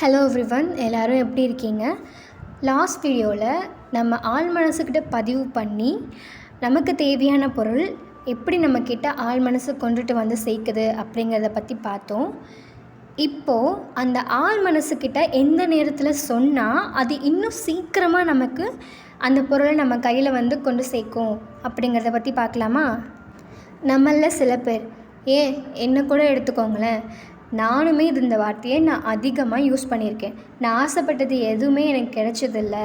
Hello everyone எல்லோரும் எப்படி இருக்கீங்க? லாஸ்ட் வீடியோவில் நம்ம ஆள் மனசுக்கிட்ட பதிவு பண்ணி நமக்கு தேவையான பொருள் எப்படி நம்மக்கிட்ட ஆள் மனசு கொண்டுட்டு வந்து சேர்க்குது அப்படிங்கிறத பற்றி பார்த்தோம். இப்போது அந்த ஆள் மனசுக்கிட்ட எந்த நேரத்தில் சொன்னால் அது இன்னும் சீக்கிரமாக நமக்கு அந்த பொருளை நம்ம கையில் வந்து கொண்டு சேர்க்கும் அப்படிங்கிறத பற்றி பார்க்கலாமா? நம்மளில் சில பேர் ஏன் என்ன கூட எடுத்துக்கோங்களேன். நானுமே இது இந்த வார்த்தையை நான் அதிகமாக யூஸ் பண்ணியிருக்கேன். நான் ஆசைப்பட்டது எதுவுமே எனக்கு கிடைச்சதில்ல.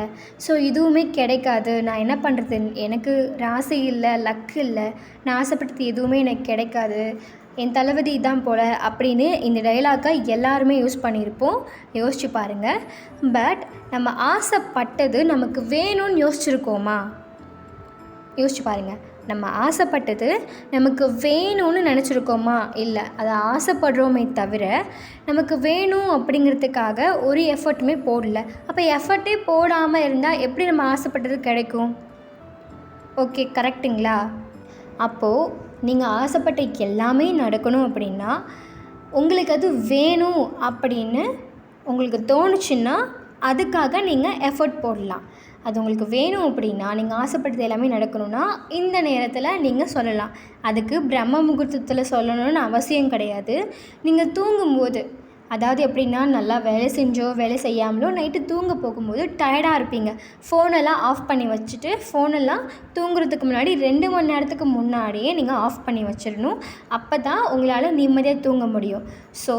ஸோ இதுவுமே கிடைக்காது. நான் என்ன பண்ணுறது எனக்கு ராசி இல்லை லக் இல்லை. நான் ஆசைப்பட்டது எதுவுமே எனக்கு கிடைக்காது. என் தளபதி இதான் போல் அப்படின்னு இந்த டைலாக்கை எல்லாருமே யூஸ் பண்ணியிருப்போம். யோசிச்சு பாருங்கள் பட் நம்ம ஆசைப்பட்டது நமக்கு வேணும்னு யோசிச்சிருக்கோமா? யோசிச்சு பாருங்கள் நம்ம ஆசைப்பட்டது நமக்கு வேணும்னு நினச்சிருக்கோமா? இல்லை அதை ஆசைப்படுறோமே தவிர நமக்கு வேணும் அப்படிங்கிறதுக்காக ஒரு எஃபர்ட்டுமே போடல. அப்போ எஃபர்ட்டே போடாமல் இருந்தால் எப்படி நம்ம ஆசைப்பட்டது கிடைக்கும்? ஓகே கரெக்டுங்களா அப்போது நீங்கள் ஆசைப்பட்ட எல்லாமே நடக்கணும் அப்படின்னா உங்களுக்கு அது வேணும் அப்படின்னு உங்களுக்கு தோணுச்சுன்னா அதுக்காக நீங்கள் எஃபர்ட் போடலாம். அது உங்களுக்கு வேணும் அப்படின்னா நீங்கள் ஆசைப்பட்டது எல்லாமே நடக்கணும்னா இந்த நேரத்தில் நீங்கள் சொல்லலாம். அதுக்கு பிரம்ம முகூர்த்தத்தில் சொல்லணும்னு அவசியம் கிடையாது. நீங்கள் தூங்கும்போது அதாவது எப்படின்னா நல்லா வேலை செஞ்சோ வேலை செய்யாமலோ நைட்டு தூங்க போகும்போது டயர்டாக இருப்பீங்க. ஃபோனெல்லாம் ஆஃப் பண்ணி வச்சுட்டு ஃபோனெல்லாம் தூங்குறதுக்கு முன்னாடி ரெண்டு மணி நேரத்துக்கு முன்னாடியே நீங்கள் ஆஃப் பண்ணி வச்சிடணும். அப்போ தான் உங்களால் நிம்மதியாக தூங்க முடியும். ஸோ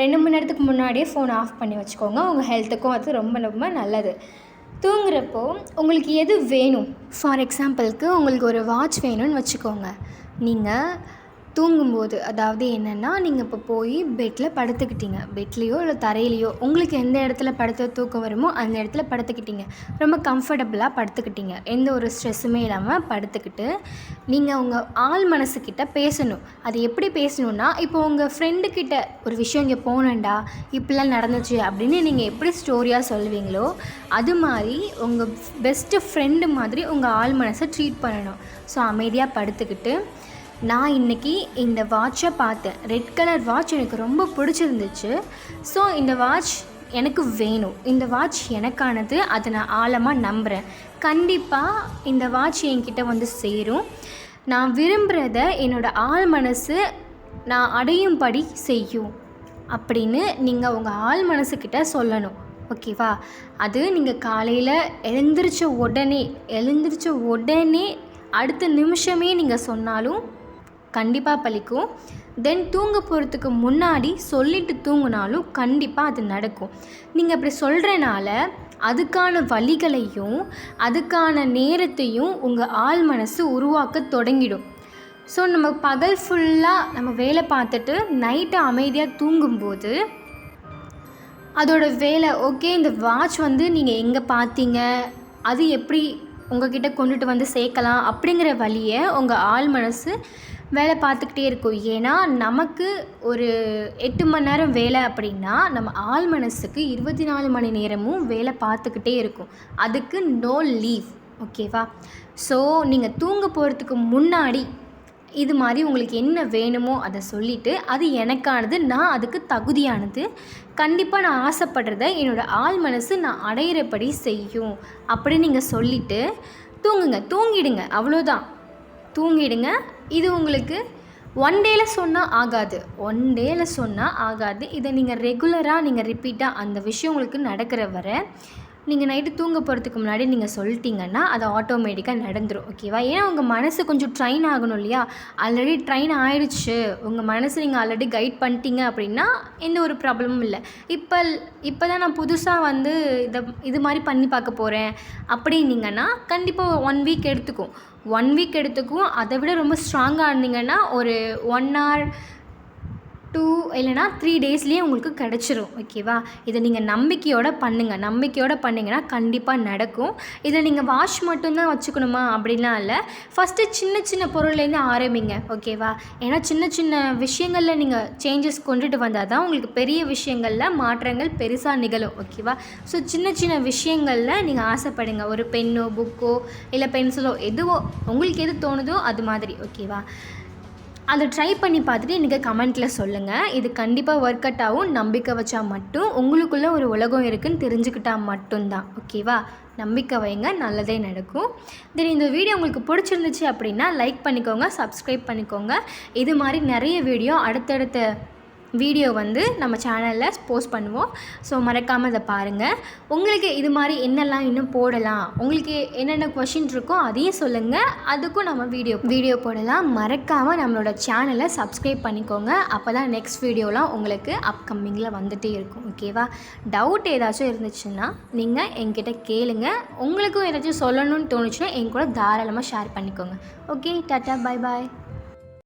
ரெண்டு மணி நேரத்துக்கு முன்னாடியே ஃபோனை ஆஃப் பண்ணி வச்சுக்கோங்க. உங்கள் ஹெல்த்துக்கும் அது ரொம்ப ரொம்ப நல்லது. தூங்குறப்போ உங்களுக்கு எது வேணும்? ஃபார் எக்ஸாம்பிளுக்கு உங்களுக்கு ஒரு வாட்ச் வேணும்னு வச்சுக்கோங்க. நீங்கள் தூங்கும்போது அதாவது என்னென்னா நீங்கள் இப்போ போய் பெட்டில் படுத்துக்கிட்டீங்க. பெட்லேயோ இல்லை தரையிலையோ உங்களுக்கு எந்த இடத்துல படுத்த தூக்கம் வருமோ அந்த இடத்துல படுத்துக்கிட்டீங்க. ரொம்ப கம்ஃபர்டபுளாக படுத்துக்கிட்டீங்க. எந்த ஒரு ஸ்ட்ரெஸ்ஸுமே இல்லாமல் படுத்துக்கிட்டு நீங்கள் உங்கள் ஆள் மனசுக்கிட்ட பேசணும். அது எப்படி பேசணுன்னா இப்போ உங்கள் ஃப்ரெண்டுக்கிட்ட ஒரு விஷயம் இங்கே போனேன்டா இப்படிலாம் நடந்துச்சு அப்படின்னு நீங்கள் எப்படி ஸ்டோரியாக சொல்லுவீங்களோ அது மாதிரி உங்கள் பெஸ்ட்டு ஃப்ரெண்டு மாதிரி உங்கள் ஆள் மனசை ட்ரீட் பண்ணணும். ஸோ அமைதியாக படுத்துக்கிட்டு நான் இன்றைக்கி இந்த வாட்சை பார்த்தேன். ரெட் கலர் வாட்ச் எனக்கு ரொம்ப பிடிச்சிருந்துச்சு. ஸோ இந்த வாட்ச் எனக்கு வேணும். இந்த வாட்ச் எனக்கானது அதை நான் ஆழமாக நம்புகிறேன் கண்டிப்பாக இந்த வாட்ச் என்கிட்ட வந்து சேரும். நான் விரும்புகிறத என்னோடய ஆள் மனசு நான் அடையும்படி செய்யும் அப்படின்னு நீங்கள் உங்கள் ஆள் மனசுக்கிட்ட சொல்லணும். ஓகேவா அது நீங்கள் காலையில் எழுந்திரிச்ச உடனே எழுந்திரிச்ச உடனே அடுத்த நிமிஷமே நீங்கள் சொன்னாலும் கண்டிப்பாக பழிக்கும். தென் தூங்க போகிறதுக்கு முன்னாடி சொல்லிட்டு தூங்கினாலும் கண்டிப்பாக அது நடக்கும். நீங்கள் அப்படி சொல்கிறனால அதுக்கான வழிகளையும் அதுக்கான நேரத்தையும் உங்கள் ஆள் மனசு உருவாக்க தொடங்கிடும். ஸோ நம்ம பகல் ஃபுல்லாக நம்ம வேலை பார்த்துட்டு நைட்டு அமைதியாக தூங்கும்போது அதோட வேலை ஓகே இந்த வாட்ச் வந்து நீங்கள் எங்கே பார்த்தீங்க? அது எப்படி உங்ககிட்ட கொண்டுட்டு வந்து சேர்க்கலாம்? அப்படிங்கிற வழியை உங்கள் ஆள் மனசு வேலை பார்த்துக்கிட்டே இருக்கும். ஏன்னா நமக்கு ஒரு எட்டு மணி நேரம் வேலை அப்படின்னா நம்ம ஆள் மனசுக்கு இருபத்தி நாலு மணி நேரமும் வேலை பார்த்துக்கிட்டே இருக்கும். அதுக்கு நோ லீவ் ஓகேவா ஸோ நீங்கள் தூங்க போகிறதுக்கு முன்னாடி இது மாதிரி உங்களுக்கு என்ன வேணுமோ அதை சொல்லிவிட்டு அது எனக்கானது நான் அதுக்கு தகுதியானது. கண்டிப்பாக நான் ஆசைப்படுறத என்னோடய ஆள் மனசு நான் அடையிறபடி செய்யும் அப்படின்னு நீங்கள் சொல்லிவிட்டு தூங்குங்க. தூங்கிடுங்க. அவ்வளோதான் தூங்கிடுங்க. இது உங்களுக்கு ஒன் டேயில் சொன்னால் ஆகாது. ஒன் டேயில் சொன்னால் ஆகாது. இதை நீங்கள் ரெகுலராக நீங்கள் ரிப்பீட்டாக அந்த விஷயம் உங்களுக்கு நடக்கிற வரை நீங்கள் நைட்டு தூங்க போகிறதுக்கு முன்னாடி நீங்கள் சொல்லிட்டீங்கன்னா அது ஆட்டோமேட்டிக்காக நடந்துடும் ஓகேவா ஏன்னா உங்கள் மனசு கொஞ்சம் ட்ரெயின் ஆகணும் இல்லையா? ஆல்ரெடி ட்ரெயின் ஆயிடுச்சு. உங்கள் மனசு நீங்கள் ஆல்ரெடி கைட் பண்ணிட்டீங்க அப்படின்னா எந்த ஒரு ப்ராப்ளமும் இல்லை. இப்போ இப்போ தான் நான் புதுசாக வந்து இதை இது மாதிரி பண்ணி பார்க்க போகிறேன் அப்படின்னீங்கன்னா கண்டிப்பாக ஒன் வீக் எடுத்துக்கும். ஒன் வீக் எடுத்துக்கும். அதை விட ரொம்ப ஸ்ட்ராங்காக இருந்தீங்கன்னா ஒரு ஒன் ஹவர் டூ இல்லைனா த்ரீ டேஸ்லேயே உங்களுக்கு கிடச்சிரும் ஓகேவா இதை நீங்கள் நம்பிக்கையோடு பண்ணுங்கள் நம்பிக்கையோடு பண்ணிங்கன்னா கண்டிப்பாக நடக்கும். இதை நீங்கள் வாஷ் மட்டும்தான் வச்சுக்கணுமா? அப்படின்லாம் இல்லை. ஃபஸ்ட்டு சின்ன சின்ன பொருள்லேருந்து ஆரம்பிங்க ஓகேவா ஏன்னா சின்ன சின்ன விஷயங்களில் நீங்கள் சேஞ்சஸ் கொண்டுட்டு வந்தால் தான் உங்களுக்கு பெரிய விஷயங்களில் மாற்றங்கள் பெருசாக நிகழும் ஓகேவா ஸோ சின்ன சின்ன விஷயங்களில் நீங்கள் ஆசைப்படுங்க. ஒரு பென்னோ புக்கோ இல்லை பென்சிலோ எதுவோ உங்களுக்கு எது தோணுதோ அது மாதிரி ஓகேவா அதை ட்ரை பண்ணி பார்த்துட்டு எனக்கு கமெண்ட்டில் சொல்லுங்கள் இது கண்டிப்பாக ஒர்க் அவுட் ஆகும். நம்பிக்கை வச்சா மட்டும். உங்களுக்குள்ளே ஒரு உலகம் இருக்குன்னு தெரிஞ்சுக்கிட்டா மட்டும்தான். ஓகேவா நம்பிக்கை வைங்க. நல்லதே நடக்கும். தென் இந்த வீடியோ உங்களுக்கு பிடிச்சிருந்துச்சு அப்படின்னா லைக் பண்ணிக்கோங்க சப்ஸ்கிரைப் பண்ணிக்கோங்க. இது மாதிரி நிறைய வீடியோ அடுத்தடுத்த வீடியோ வந்து நம்ம சேனலில் போஸ்ட் பண்ணுவோம். ஸோ மறக்காமல் அதை பாருங்கள் உங்களுக்கு இது மாதிரி என்னெல்லாம் இன்னும் போடலாம் உங்களுக்கு என்னென்ன கொஷின் இருக்கோ அதையும் சொல்லுங்கள் அதுக்கும் நம்ம வீடியோ வீடியோ போடலாம். மறக்காமல் நம்மளோட சேனலை சப்ஸ்கிரைப் பண்ணிக்கோங்க. அப்போ தான் நெக்ஸ்ட் வீடியோலாம் உங்களுக்கு அப்கமிங்கில் வந்துகிட்டே இருக்கும். ஓகேவா டவுட் ஏதாச்சும் இருந்துச்சுன்னா நீங்கள் என்கிட்ட கேளுங்க. உங்களுக்கும் ஏதாச்சும் சொல்லணும்னு தோணுச்சுன்னா என் கூட தாராளமாக ஷேர் பண்ணிக்கோங்க. ஓகே டாட்டா பாய் பாய்